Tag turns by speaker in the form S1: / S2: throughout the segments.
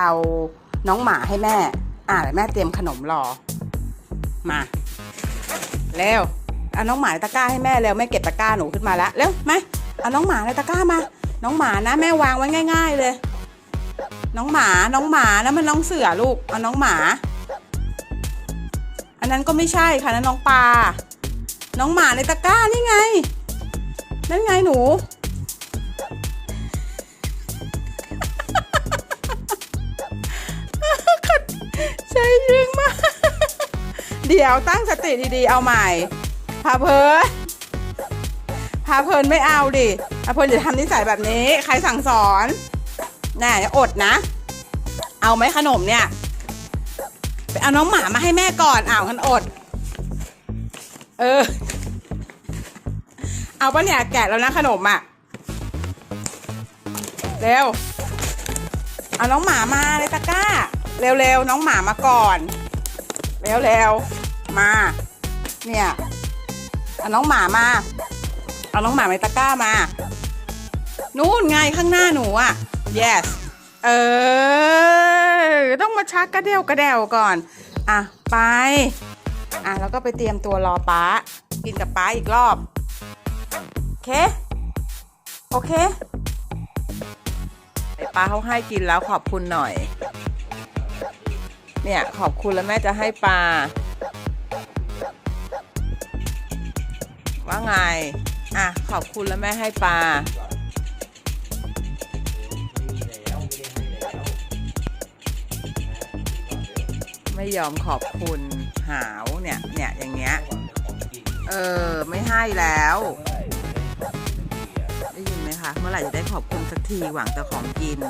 S1: เอาน้องหมาให้แม่ อ่าเดี๋ยวแม่เตรียมขนมรอ มาเร็วเอาน้องหมาในตะกร้าให้แม่เร็วแม่เก็บตะกร้าหนูขึ้นมาแล้วเร็วไหมเอาน้องหมาในตะกร้ามา น้องหมานะแม่วางไว้ง่าย ๆ เลย น้องหมาน้องหมานะมันน้องเสือลูกเอาน้องหมา อันนั้นก็ไม่ใช่ค่ะนั่นน้องปลาน้องหมาในตะกร้านี่ไง นั่นไงหนู เรื่องมา เดี๋ยวตั้งสติดีๆ เอาใหม่ พาเพลินพาเพลินไม่เอาดิพาเพลินอย่าทำนิสัยแบบนี้ ใครสั่งสอนน่อย่าอดนะ เอาไหมขนมเนี่ยไปเอาน้องหมามาให้แม่ก่อนอ้าวกันอด เออ เอาปะเนี่ยแกะแล้วนะขนมอะ เร็ว เอาน้องหมามาเลยตะก้า เร็วๆ น้องหมามาก่อน เร็วๆ มา เนี่ยเอาน้องหมามา เอาน้องหมาในตะกร้ามา นู่นไงข้างหน้าหนูอะ yes เออ ต้องมาชักกระเดวกระเดวก่อน อะ ไป อะ แล้วก็ไปเตรียมตัวรอป้า กินกับป้าอีกรอบ โอเค โอเคไอ้ป้าเขาให้กินแล้วขอบคุณหน่อย เนี่ยขอบคุณแล้วแม่จะให้ปลา ว่าไง อะขอบคุณแล้วแม่ให้ปลา ไม่ยอมขอบคุณหาวเนี่ยเนี่ยอย่างเงี้ย เออไม่ให้แล้ว ได้ยินไหมคะ เมื่อไหร่จะได้ขอบคุณสักทีหวังแต่ของกิน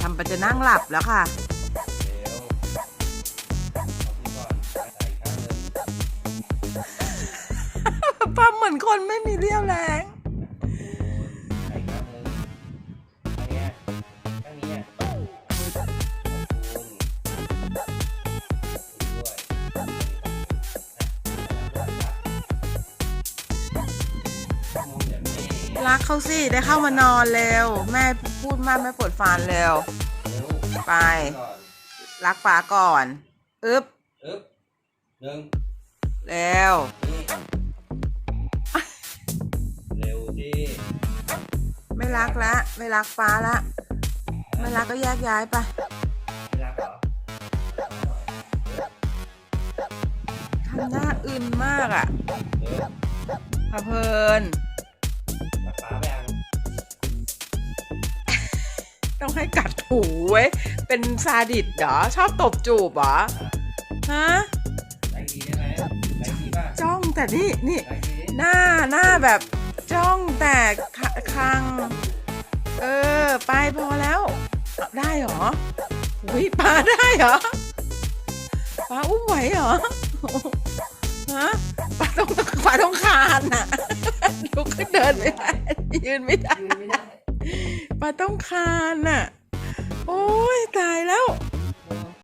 S1: ทำไปจะนั่งหลับแล้วค่ะ ปั๊มเหมือนคนไม่มีเรี่ยวแรงรักเขาสิ ได้เข้ามานอนเร็ว แม่พูดมากแม่ปวดฟันเร็วไปรักป๋าก่อน อึ๊บ
S2: อึ๊บหนึ่ง
S1: เร็ว
S2: นี่ เร็วสิ
S1: ไม่รักละ ไม่รักฟ้าละ ไม่รักก็แยกย้ายไป
S2: ไม่รักเหรอ
S1: ทำหน้าอึนมากอะ่ะ
S2: เออ
S1: พะเพลิน
S2: รักป้าไปยัง
S1: ต้องให้กัดถูเว้ย เป็นซาดิสเหรอ ชอบตบจูบเหรอ ฮะ
S2: ได้ทีได้ไหมได้ทีป่ะ
S1: จ้องแต่นี่นี่
S2: ได้ทีดิ
S1: หน้าหน้าแบบ จ้องแต่คคัง เออ ไปพอแล้วเอาได้เหรอวิปลาได้เหรอปลาอุ้มไหวเหรอฮะปลาต้องปลาต้องคานน่ะลุกขึ้นเดินไม่ได้ยืนไม่ได้
S2: ยืนไม่ได้
S1: ปลาต้องคานน่ะ โอ้ยตายแล้ว